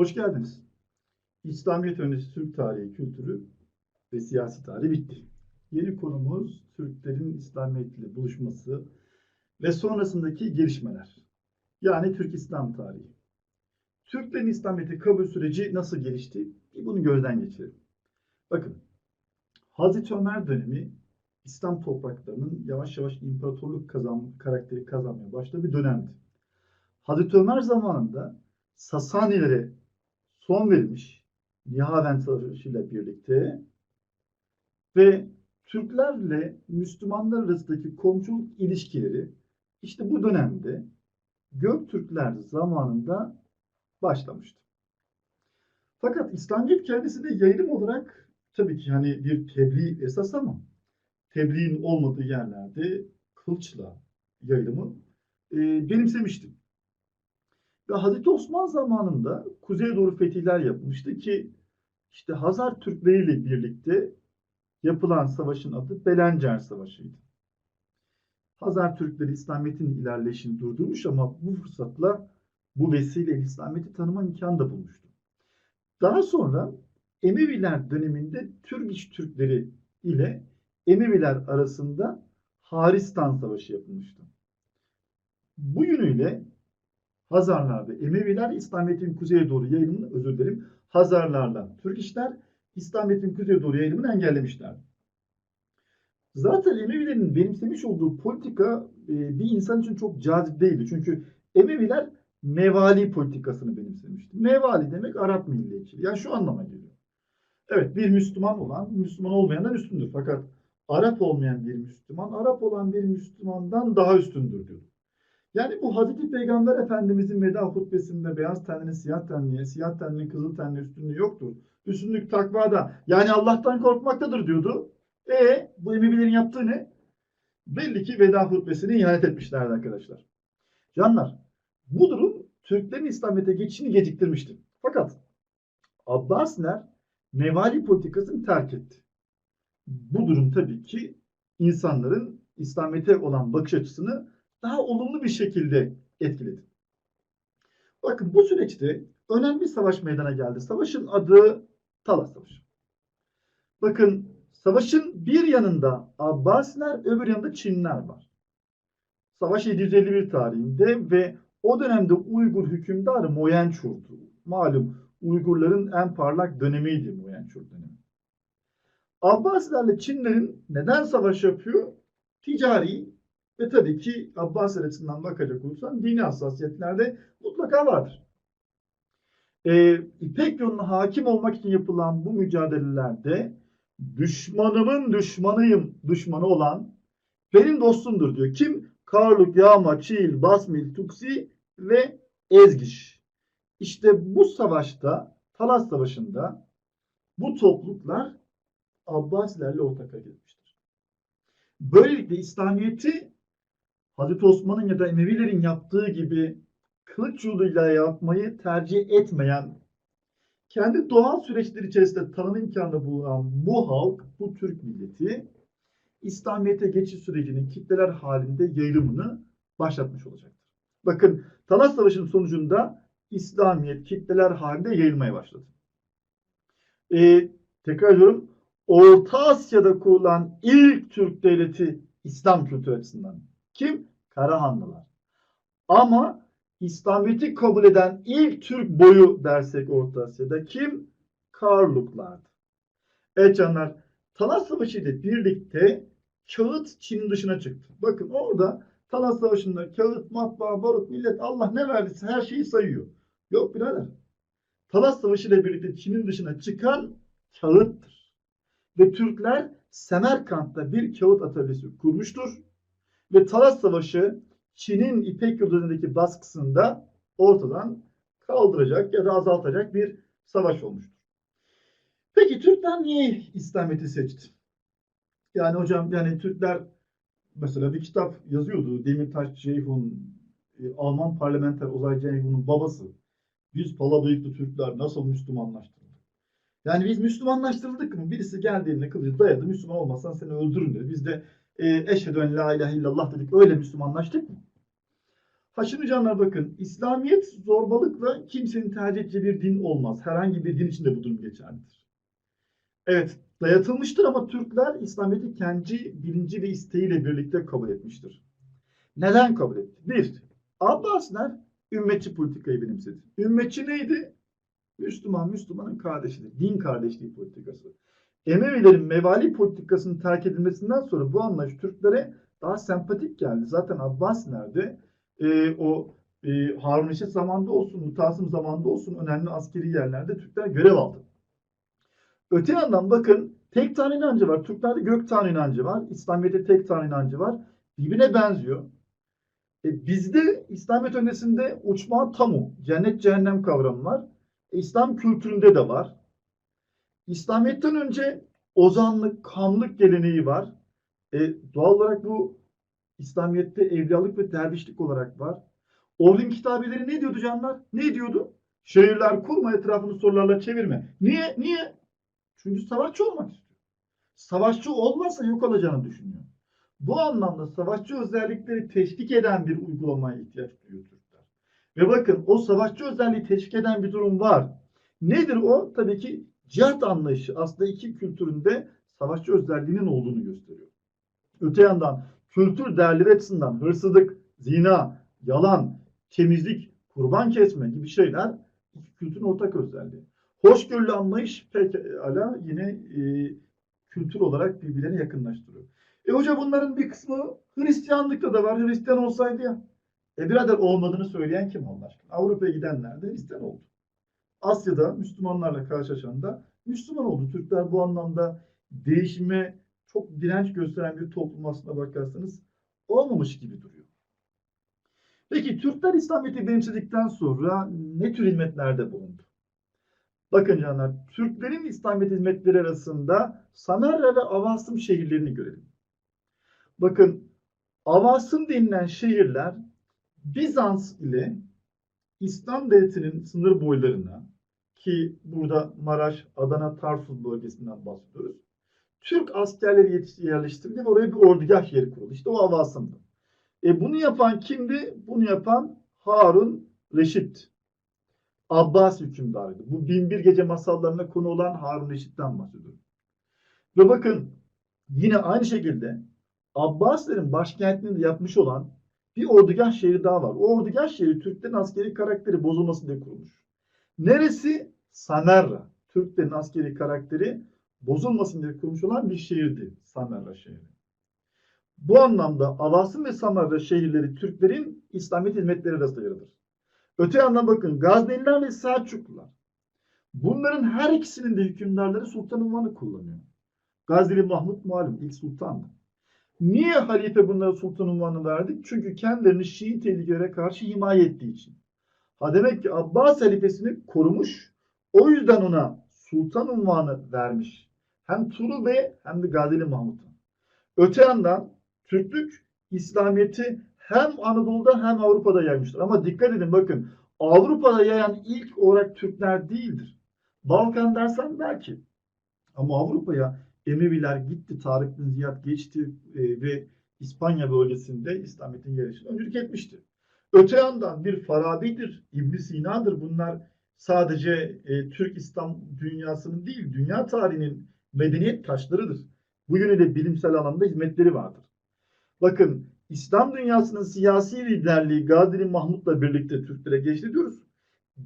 Hoş geldiniz. İslamiyet öncesi Türk tarihi, kültürü ve siyasi tarihi bitti. Yeni konumuz Türklerin İslamiyet ile buluşması ve sonrasındaki gelişmeler. Yani Türk İslam tarihi. Türklerin İslamiyet'e kabul süreci nasıl gelişti? Bunu gözden geçirelim. Bakın, Hazreti Ömer dönemi İslam topraklarının yavaş yavaş imparatorluk kazan, karakteri kazanmaya başladığı bir dönemdi. Hazreti Ömer zamanında Sasanilere son verilmiş Nihavend Savaşı birlikte ve Türklerle Müslümanlar arasındaki komşuluk ilişkileri işte bu dönemde Göktürkler zamanında başlamıştı. Fakat İslamiyet kendisi de yayılım olarak tabii ki hani bir tebliğ esas ama tebliğin olmadığı yerlerde kılıçla yayılımı e, benimsemişti. Ve Hazreti Osman zamanında kuzeye doğru fetihler yapılmıştı ki işte Hazar Türkleri ile birlikte yapılan savaşın adı Belencer Savaşı'ydı. Hazar Türkleri İslamiyet'in ilerleyişini durdurmuş ama bu fırsatla bu vesileyle İslamiyet'i tanıma imkanı da bulmuştu. Daha sonra Emeviler döneminde Türk Türkleri ile Emeviler arasında Haristan Savaşı yapılmıştı. Bu yönüyle Hazarlar ve Emeviler İslamiyet'in kuzeye doğru yayılımını özür dilerim. Hazarlarla Türk işler İslamiyet'in kuzeye doğru yayılımını engellemişler. Zaten Emevilerin benimsemiş olduğu politika e, bir insan için çok cazip değildi. Çünkü Emeviler mevali politikasını benimsemişti. Mevali demek Arap milliyetçiliği. Yani şu anlama geliyor. Evet bir Müslüman olan Müslüman olmayandan üstündür. Fakat Arap olmayan bir Müslüman Arap olan bir Müslümandan daha üstündür diyor. Yani bu Hazreti Peygamber Efendimizin veda hutbesinde beyaz tenlinin siyah tenliye, siyah tenlinin kızıl tenliye üstünlüğü yoktur. Üstünlük takvada. Yani Allah'tan korkmaktadır diyordu. E bu Emevilerin yaptığı ne? Belli ki veda hutbesine ihanet etmişlerdi arkadaşlar. Canlar bu durum Türklerin İslamiyet'e geçişini geciktirmişti. Fakat Abbasiler mevali politikasını terk etti. Bu durum tabii ki insanların İslamiyet'e olan bakış açısını daha olumlu bir şekilde etkiledi. Bakın bu süreçte önemli bir savaş meydana geldi. Savaşın adı Talas Savaşı. Bakın savaşın bir yanında Abbasiler, öbür yanında Çinliler var. Savaş 751 tarihinde ve o dönemde Uygur hükümdarı Moyençur'du. Malum Uygurların en parlak dönemiydi Moyençur dönemi. Abbasilerle Çinlerin neden savaş yapıyor? Ticari ve tabii ki Abbas açısından bakacak olursan dini hassasiyetlerde mutlaka vardır. Ee, İpek yoluna hakim olmak için yapılan bu mücadelelerde düşmanımın düşmanıyım düşmanı olan benim dostumdur diyor. Kim? Karluk, Yağma, Çiğil, Basmil, Tuksi ve Ezgiş. İşte bu savaşta, Talas Savaşı'nda bu topluluklar Abbasilerle ortak edilmiştir. Böylelikle İslamiyet'i Hazreti Osman'ın ya da Emevilerin yaptığı gibi kılıç yoluyla yapmayı tercih etmeyen, kendi doğal süreçleri içerisinde tanım imkanı bulunan bu halk, bu Türk milleti İslamiyet'e geçiş sürecinin kitleler halinde yayılımını başlatmış olacaktır. Bakın Talas Savaşı'nın sonucunda İslamiyet kitleler halinde yayılmaya başladı. Ee, tekrar ediyorum, Orta Asya'da kurulan ilk Türk devleti İslam kültürü açısından. Kim? Karahanlılar. Ama İslamiyet'i kabul eden ilk Türk boyu dersek Orta Asya'da kim? Karluklardı. Evet canlar, Talas Savaşı ile birlikte kağıt Çin dışına çıktı. Bakın orada Talas Savaşı'nda kağıt, matbaa, barut, millet Allah ne verdiyse her şeyi sayıyor. Yok birader. Talas Savaşı ile birlikte Çin'in dışına çıkan kağıttır. Ve Türkler Semerkant'ta bir kağıt atölyesi kurmuştur. Ve Talas Savaşı Çin'in İpek yolundaki baskısını da ortadan kaldıracak ya da azaltacak bir savaş olmuştur. Peki Türkler niye İslamiyet'i seçti? Yani hocam yani Türkler mesela bir kitap yazıyordu. Demirtaş Ceyhun, e, Alman parlamenter Ozay Ceyhun'un babası. Biz pala bıyıklı Türkler nasıl Müslümanlaştırıldık? Yani biz Müslümanlaştırıldık mı? Birisi geldiğinde kılıcı dayadı. Müslüman olmazsan seni öldürün dedi. Biz de e, eşhedü en la ilahe illallah dedik. Öyle Müslümanlaştık mı? Ha şimdi canlar bakın İslamiyet zorbalıkla kimsenin tercih edeceği bir din olmaz. Herhangi bir din için de bu durum geçerlidir. Evet dayatılmıştır ama Türkler İslamiyet'i kendi bilinci ve isteğiyle birlikte kabul etmiştir. Neden kabul etti? Bir, Abbasiler ümmetçi politikayı benimsedi. Ümmetçi neydi? Müslüman Müslümanın kardeşidir. Din kardeşliği politikası. Emevilerin mevali politikasının terk edilmesinden sonra bu anlayış Türklere daha sempatik geldi. Zaten Abbasiler'de e, o e, Harun Reşit zamanında olsun, Mutasım zamanında olsun önemli askeri yerlerde Türkler görev aldı. Öte yandan bakın tek tanrı inancı var. Türklerde gök tanrı inancı var. İslamiyet'te tek tanrı inancı var. Birbirine benziyor. E, bizde İslamiyet öncesinde uçma tamu, cennet cehennem kavramı var. E, İslam kültüründe de var. İslamiyet'ten önce ozanlık, kamlık geleneği var. E, doğal olarak bu İslamiyet'te evliyalık ve dervişlik olarak var. Orhun kitabeleri ne diyordu canlar? Ne diyordu? Şehirler kurma etrafını sorularla çevirme. Niye? Niye? Çünkü savaşçı olmak istiyor. Savaşçı olmazsa yok olacağını düşünüyor. Bu anlamda savaşçı özellikleri teşvik eden bir uygulamaya ihtiyaç duyuyor Türkler. Ve bakın o savaşçı özelliği teşvik eden bir durum var. Nedir o? Tabii ki cihat anlayışı aslında iki kültüründe savaşçı özelliğinin olduğunu gösteriyor. Öte yandan kültür değerleri açısından hırsızlık, zina, yalan, temizlik, kurban kesme gibi şeyler iki kültürün ortak özelliği. Hoşgörülü anlayış pekala yine e, kültür olarak birbirlerine yakınlaştırıyor. E hoca bunların bir kısmı Hristiyanlıkta da var. Hristiyan olsaydı ya. E birader olmadığını söyleyen kim Allah aşkına? Avrupa'ya gidenler de Hristiyan oldu. Asya'da Müslümanlarla karşılaşan da Müslüman oldu. Türkler bu anlamda değişime çok direnç gösteren bir toplum aslına bakarsanız olmamış gibi duruyor. Peki Türkler İslamiyet'i benimsedikten sonra ne tür hizmetlerde bulundu? Bakın canlar, Türklerin İslamiyet hizmetleri arasında Samerra ve Avasım şehirlerini görelim. Bakın Avasım denilen şehirler Bizans ile İslam devletinin sınır boylarına ki burada Maraş, Adana, Tarsus bölgesinden bahsediyoruz. Türk askerleri yerleştirildi ve oraya bir ordugah yeri kuruldu. İşte o Avasım'dı. E bunu yapan kimdi? Bunu yapan Harun Reşit. Abbas hükümdarıydı. Bu binbir gece masallarına konu olan Harun Reşit'ten bahsediyorum. Ve bakın yine aynı şekilde Abbasilerin başkentini de yapmış olan bir ordugah şehri daha var. O ordugah şehri Türklerin askeri karakteri bozulmasın diye kurulmuş. Neresi? Samerra. Türklerin askeri karakteri bozulmasın diye kurulmuş olan bir şehirdi Samerra şehri. Bu anlamda Avasım ve Samarra şehirleri Türklerin İslamiyet hizmetleri arasında yer alır. Öte yandan bakın Gazneliler ve Selçuklular. Bunların her ikisinin de hükümdarları sultan unvanı kullanıyor. Gazneli Mahmut malum ilk sultandı. Niye halife bunlara sultan unvanı verdi? Çünkü kendilerini Şii tehlikelere karşı himaye ettiği için. Ha demek ki Abbas halifesini korumuş. O yüzden ona sultan unvanı vermiş. Hem Tuğrul Bey hem de Gazneli Mahmut'a. Öte yandan Türklük İslamiyet'i hem Anadolu'da hem Avrupa'da yaymıştır. Ama dikkat edin bakın Avrupa'da yayan ilk olarak Türkler değildir. Balkan dersen belki. Ama Avrupa'ya Emeviler gitti, Tarık bin Ziyad geçti e, ve İspanya bölgesinde İslamiyet'in gelişine öncülük etmişti. Öte yandan bir Farabi'dir, ibn Sina'dır. Bunlar sadece e, Türk İslam dünyasının değil, dünya tarihinin medeniyet taşlarıdır. Bu yönüyle bilimsel alanda hizmetleri vardır. Bakın İslam dünyasının siyasi liderliği Gazneli Mahmut'la birlikte Türklere geçti diyoruz.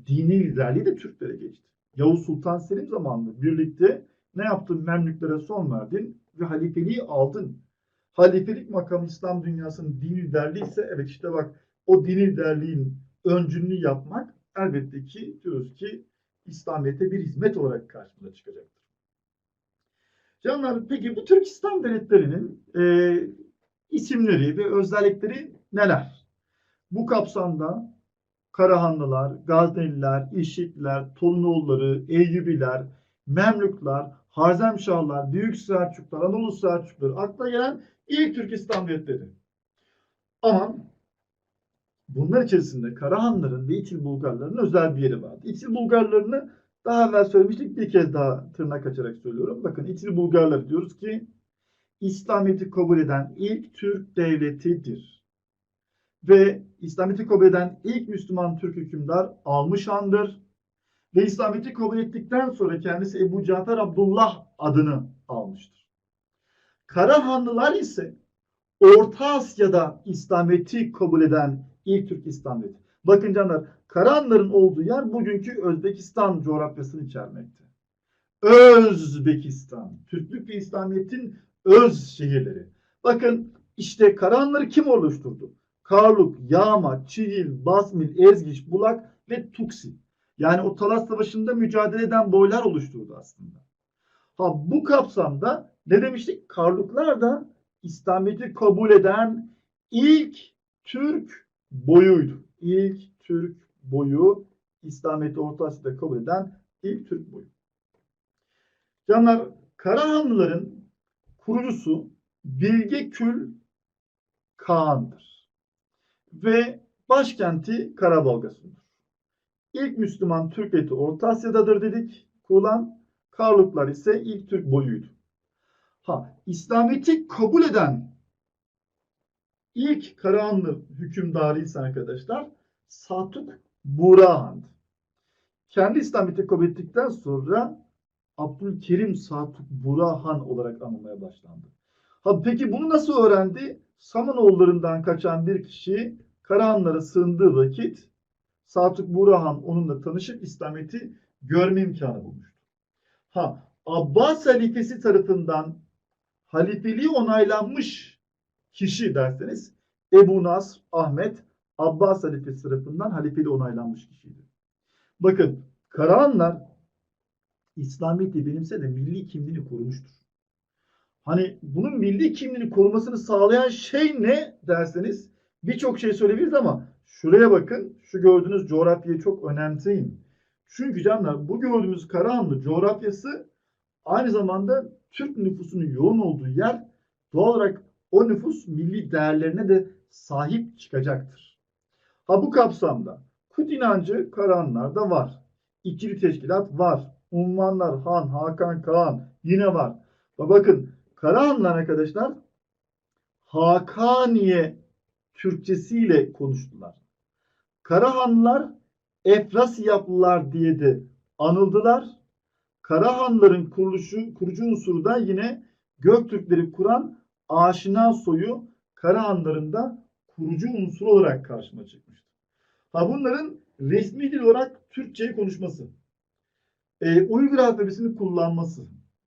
Dini liderliği de Türklere geçti. Yavuz Sultan Selim zamanında birlikte ne yaptın? Memlüklere son verdin ve halifeliği aldın. Halifelik makamı İslam dünyasının dini liderliği ise evet işte bak o dini liderliğin öncülüğünü yapmak elbette ki diyoruz ki İslamiyet'e bir hizmet olarak karşımıza çıkacaktır. Canlar peki bu Türk İslam devletlerinin e, isimleri ve özellikleri neler? Bu kapsamda Karahanlılar, Gazneliler, İşitliler, Tolunoğulları, Eyyubiler, Memlükler, Harzemşahlar, Büyük Selçuklar, Anadolu Selçukları akla gelen ilk Türk İslam. Ama bunlar içerisinde Karahanların ve İtil Bulgarların özel bir yeri vardı. İtil Bulgarlarını daha evvel söylemiştik bir kez daha tırnak açarak söylüyorum. Bakın İtil Bulgarlar diyoruz ki İslamiyet'i kabul eden ilk Türk devletidir. ve İslamiyet'i kabul eden ilk Müslüman Türk hükümdar Almış Han'dır. Ve İslamiyet'i kabul ettikten sonra kendisi Ebu Cafer Abdullah adını almıştır. Karahanlılar ise Orta Asya'da İslamiyet'i kabul eden ilk Türk İslamiyeti. Bakın canlar, Karahanlıların olduğu yer bugünkü Özbekistan coğrafyasını içermekte. Özbekistan, Türklük ve İslamiyet'in öz şehirleri. Bakın işte Karahanlıları kim oluşturdu? Karluk, Yağma, Çiğil, Basmil, Ezgiç, Bulak ve Tuksi. Yani o Talas Savaşı'nda mücadele eden boylar oluşturdu aslında. Ha bu kapsamda ne demiştik? Karluklar da İslamiyet'i kabul eden ilk Türk boyuydu. İlk Türk boyu İslamiyet'i Orta Asya'da kabul eden ilk Türk boyu. Canlar Karahanlıların kurucusu Bilge Kül Kağan'dır. Ve başkenti Karabalgası'ndır. İlk Müslüman Türk devleti Orta Asya'dadır dedik. Kurulan Karluklar ise ilk Türk boyuydu. Ha, İslamiyet'i kabul eden ilk Karahanlı hükümdarı ise arkadaşlar Satuk Burahan'dı. Kendi İslamiyet'i kabul ettikten sonra Abdülkerim Satuk Burahan olarak anılmaya başlandı. Ha, peki bunu nasıl öğrendi? Samanoğullarından kaçan bir kişi Karahanlara sığındığı vakit Satuk Burahan onunla tanışıp İslamiyet'i görme imkanı bulmuştu. Ha, Abbas halifesi tarafından halifeliği onaylanmış kişi derseniz Ebu Nasr Ahmet Abbas halifesi tarafından halifeliği onaylanmış kişiydi. Bakın Karahanlar İslamiyet'i benimse de milli kimliğini korumuştur. Hani bunun milli kimliğini korumasını sağlayan şey ne derseniz birçok şey söyleyebiliriz ama şuraya bakın şu gördüğünüz coğrafyayı çok önemseyin. Çünkü canlar bu gördüğümüz Karahanlı coğrafyası aynı zamanda Türk nüfusunun yoğun olduğu yer doğal olarak o nüfus milli değerlerine de sahip çıkacaktır. Ha bu kapsamda Kut inancı Karahanlarda var. İkili teşkilat var. Unvanlar Han, Hakan, Kaan yine var. Ve bakın Karahanlar arkadaşlar Hakaniye Türkçesiyle konuştular. Karahanlılar Efrasiyaplılar diye de anıldılar. Karahanların kuruluşu, kurucu unsuru da yine Göktürkleri kuran aşina soyu Karahanların da kurucu unsur olarak karşıma çıkmıştır. Ha bunların resmi dil olarak Türkçeyi konuşması, e, Uygur alfabesini kullanması,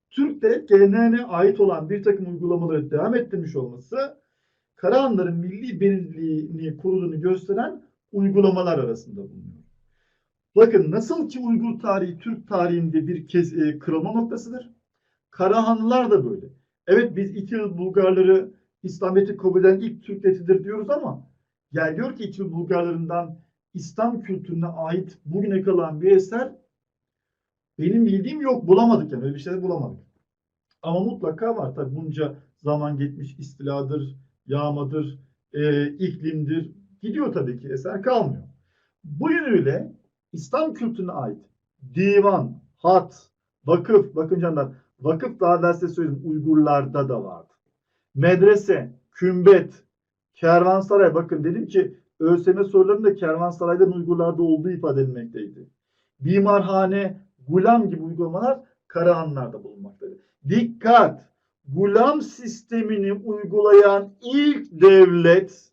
Türk'te geleneğine ait olan bir takım uygulamaları devam ettirmiş olması Karahanların milli belirliliğini koruduğunu gösteren uygulamalar arasında bulunuyor. Bakın nasıl ki Uygur tarihi Türk tarihinde bir kez e, kırılma noktasıdır. Karahanlılar da böyle. Evet biz İtil Bulgarları İslamiyet'i kabul eden ilk Türk devletidir diyoruz ama gel diyor ki İtil Bulgarlarından İslam kültürüne ait bugüne kalan bir eser benim bildiğim yok bulamadık yani öyle bir şey de bulamadık. Ama mutlaka var tabi bunca zaman geçmiş istiladır, yağmadır, e, iklimdir. Gidiyor tabii ki eser kalmıyor. Bu yönüyle İslam kültürüne ait divan, hat, vakıf, bakın canlar vakıf daha da size söyleyeyim Uygurlarda da vardı. Medrese, kümbet, kervansaray bakın dedim ki ÖSYM sorularında kervansaraydan Uygurlarda olduğu ifade edilmekteydi. Bimarhane, gulam gibi uygulamalar Karahanlar'da bulunmaktadır. Dikkat! Gulam sistemini uygulayan ilk devlet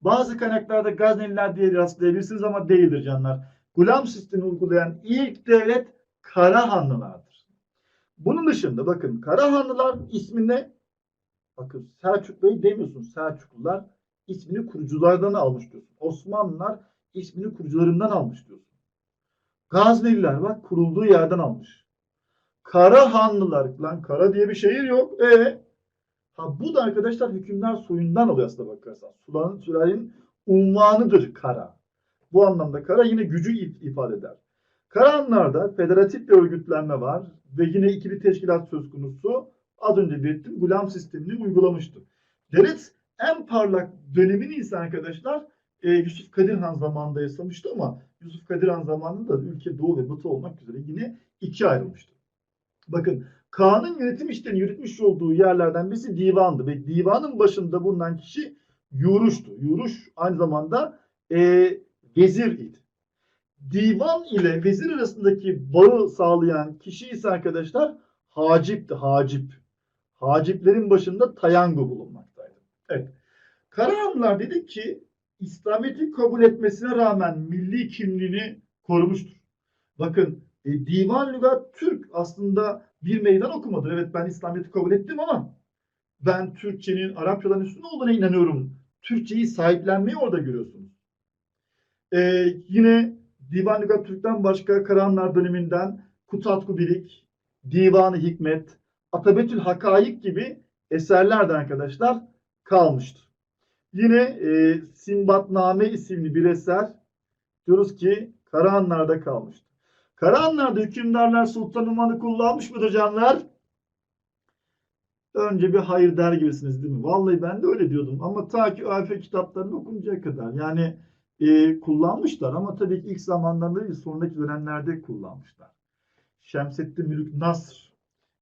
bazı kaynaklarda Gazneliler diye rastlayabilirsiniz ama değildir canlar. Gulam sistemini uygulayan ilk devlet Karahanlılardır. Bunun dışında bakın Karahanlılar ismine bakın Selçuk Bey demiyorsun Selçuklular ismini kuruculardan almış diyorsun. Osmanlılar ismini kurucularından almış diyorsun. Gazneliler bak kurulduğu yerden almış. Karahanlılar lan Kara diye bir şehir yok. E ha bu da arkadaşlar hükümdar soyundan alıyor aslında bakarsan. Sulanın sülalin unvanıdır Kara. Bu anlamda Kara yine gücü ifade eder. Karahanlarda federatif bir örgütlenme var ve yine ikili teşkilat söz konusu. Az önce belirttim gulam sistemini uygulamıştı. Devlet en parlak dönemini ise arkadaşlar e, Yusuf Kadir Han zamanında yaşamıştı ama Yusuf Kadir Han zamanında da ülke doğu ve batı olmak üzere yine ikiye ayrılmıştı. Bakın Kaan'ın yönetim işlerini yürütmüş olduğu yerlerden birisi divandı ve divanın başında bulunan kişi Yuruş'tu. Yuruş aynı zamanda e, vezir idi. Divan ile vezir arasındaki bağı sağlayan kişi ise arkadaşlar hacipti, hacip. Haciplerin başında tayango bulunmaktaydı. Evet. Karahanlılar dedik ki İslamiyet'i kabul etmesine rağmen milli kimliğini korumuştur. Bakın e, divan lügat Türk aslında bir meydan okumadır. Evet ben İslamiyet'i kabul ettim ama ben Türkçenin Arapçadan üstün olduğuna inanıyorum. Türkçeyi sahiplenmeyi orada görüyorsunuz. E, yine Divan Lügat Türk'ten başka Karahanlar döneminden Kutat Kubilik, Divan-ı Hikmet, Atabetül Hakaik gibi eserler de arkadaşlar kalmıştır. Yine e, Simbatname isimli bir eser diyoruz ki Karahanlar'da kalmıştır. Karahanlar'da hükümdarlar sultan unvanı kullanmış mıdır canlar? Önce bir hayır der gibisiniz değil mi? Vallahi ben de öyle diyordum ama ta ki AF kitaplarını okuncaya kadar yani e, kullanmışlar ama tabii ki ilk zamanlarda değil sonraki dönemlerde kullanmışlar. Şemsettin Mülük Nasr,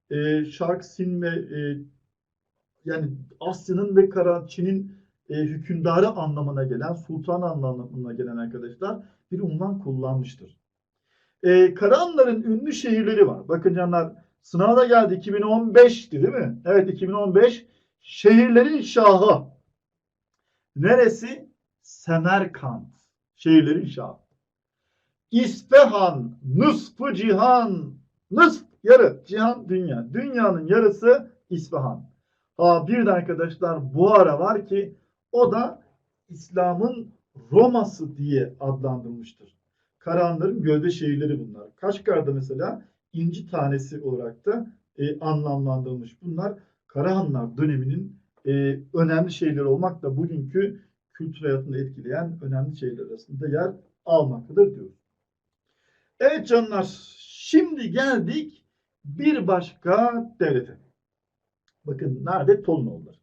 e, Şark Sin ve e, yani Asya'nın ve Kara Çin'in e, hükümdarı anlamına gelen, sultan anlamına gelen arkadaşlar bir unvan kullanmıştır. E, Karahanların ünlü şehirleri var. Bakın canlar sınavda geldi 2015'ti değil mi? Evet 2015 şehirlerin şahı. Neresi? Semerkant. Şehirlerin şahı. İsfahan, nısfı cihan, nısf yarı, cihan dünya. Dünyanın yarısı İsfahan. Ha bir de arkadaşlar bu ara var ki o da İslam'ın Roma'sı diye adlandırılmıştır. Karahanların gölde şehirleri bunlar. Kaşgar'da mesela inci tanesi olarak da e, anlamlandırılmış. Bunlar Karahanlar döneminin e, önemli şeyleri olmakla bugünkü kültür hayatını etkileyen önemli şeyler arasında yer almaktadır diyoruz. Evet canlar, şimdi geldik bir başka devlete. Bakın nerede? Tolunoğulları.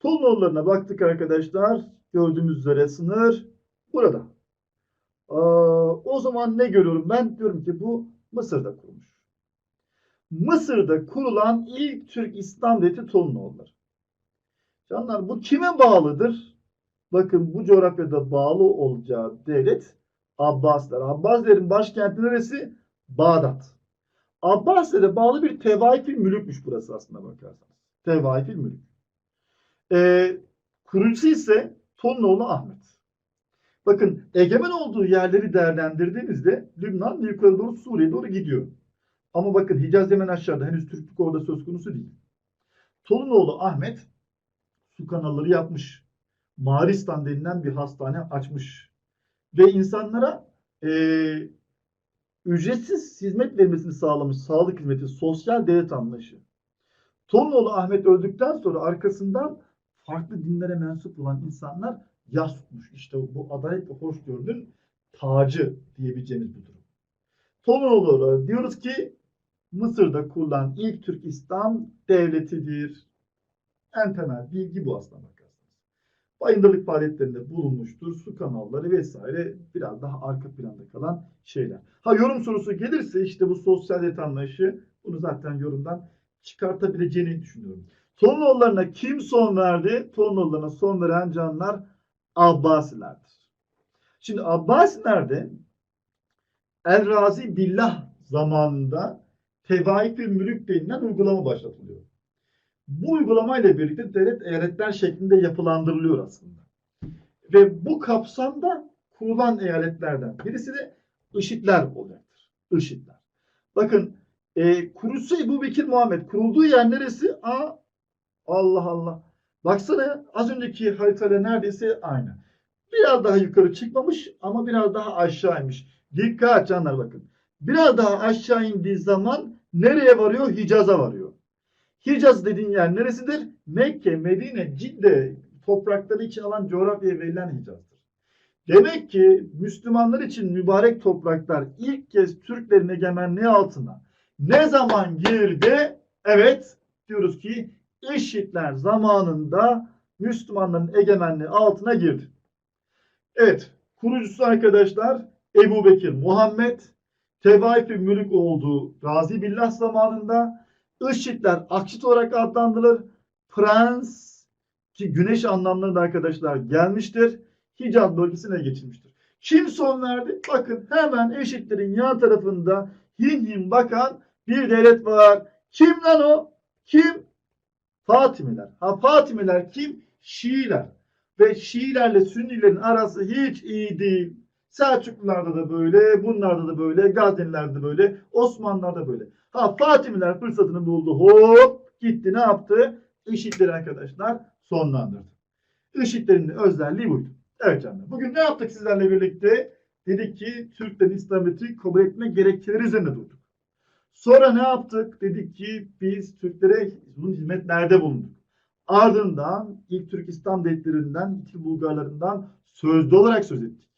Tolunoğullarına baktık arkadaşlar. Gördüğümüz üzere sınır burada. Ee, o zaman ne görüyorum ben? Diyorum ki bu Mısır'da kurulmuş. Mısır'da kurulan ilk Türk İslam devleti Tolunoğulları. Canlar bu kime bağlıdır? Bakın bu coğrafyada bağlı olacağı devlet Abbasiler. Abbasilerin başkenti neresi? Bağdat. Abbasilere bağlı bir tevaifil mülükmüş burası aslında bakarsanız. Tevaifil mülük. Ee, kurucusu ise Tonunoğlu Ahmet. Bakın egemen olduğu yerleri değerlendirdiğinizde Lübnan yukarı doğru Suriye doğru gidiyor. Ama bakın Hicaz hemen aşağıda. Henüz Türklük orada söz konusu değil. Torunoğlu Ahmet su kanalları yapmış. Maristan denilen bir hastane açmış. Ve insanlara e, ücretsiz hizmet vermesini sağlamış. Sağlık hizmeti, sosyal devlet anlayışı. Torunoğlu Ahmet öldükten sonra arkasından farklı dinlere mensup olan insanlar yas tutmuş. İşte bu adalet ve hoşgörünün tacı diyebileceğimiz bir durum. Torunoğlu diyoruz ki Mısır'da kurulan ilk Türk İslam devletidir. En temel bilgi bu aslında bakarsanız. Bayındırlık faaliyetlerinde bulunmuştur. Su kanalları vesaire biraz daha arka planda kalan şeyler. Ha yorum sorusu gelirse işte bu sosyal devlet anlayışı bunu zaten yorumdan çıkartabileceğini düşünüyorum. Torunoğullarına kim son verdi? Torunoğullarına son veren canlar Abbasilerdir. Şimdi Abbasilerde El Razi Billah zamanında tevaif mülük denilen uygulama başlatılıyor. Bu uygulamayla birlikte devlet eyaletler şeklinde yapılandırılıyor aslında. Ve bu kapsamda kurulan eyaletlerden birisi de IŞİD'ler olacaktır. IŞİD'ler. Bakın e, kurucusu Ebu Bekir Muhammed. Kurulduğu yer neresi? Aa, Allah Allah. Baksana az önceki haritayla neredeyse aynı. Biraz daha yukarı çıkmamış ama biraz daha aşağı inmiş. Dikkat canlar bakın. Biraz daha aşağı indiği zaman nereye varıyor? Hicaz'a varıyor. Hicaz dediğin yer neresidir? Mekke, Medine, Cidde toprakları için alan coğrafyaya verilen Hicaz'dır. Demek ki Müslümanlar için mübarek topraklar ilk kez Türklerin egemenliği altına ne zaman girdi? Evet diyoruz ki İşitler zamanında Müslümanların egemenliği altına girdi. Evet kurucusu arkadaşlar Ebu Bekir Muhammed Tevaif-i Mülük olduğu Razi Billah zamanında IŞİD'ler Akşit olarak adlandırılır. Prens ki güneş anlamlarında arkadaşlar gelmiştir. Hicaz bölgesine geçilmiştir. Kim son verdi? Bakın hemen eşitlerin yan tarafında hin hin bakan bir devlet var. Kim lan o? Kim? Fatimiler. Ha Fatimiler kim? Şiiler. Ve Şiilerle Sünnilerin arası hiç iyi değil. Selçuklularda da böyle, bunlarda da böyle, Gaznelilerde de böyle, Osmanlılarda da böyle. Ha Fatimiler fırsatını buldu. Hop gitti ne yaptı? IŞİD'leri arkadaşlar sonlandırdı. IŞİD'lerin özelliği buydu. Evet canlar. Bugün ne yaptık sizlerle birlikte? Dedik ki Türklerin İslamiyet'i kabul etme gerekçeleri üzerine durduk. Sonra ne yaptık? Dedik ki biz Türklere uzun hizmetlerde bulunduk. Ardından ilk Türk İslam devletlerinden, İtil Bulgarlarından sözlü olarak söz ettik.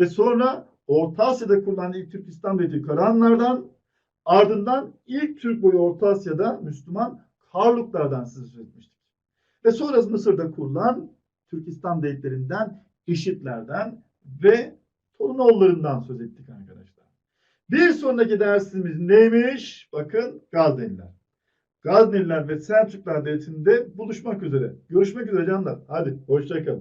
Ve sonra Orta Asya'da kurulan ilk Türk İslam devleti Karahanlardan, ardından ilk Türk boyu Orta Asya'da Müslüman Karluklardan söz etmiştik. Ve sonra Mısır'da kurulan Türk İslam devletlerinden, İşitlerden ve Torunoğullarından söz ettik arkadaşlar. Bir sonraki dersimiz neymiş? Bakın Gazneliler. Gazneliler ve Selçuklar Devleti'nde buluşmak üzere. Görüşmek üzere canlar. Hadi hoşçakalın.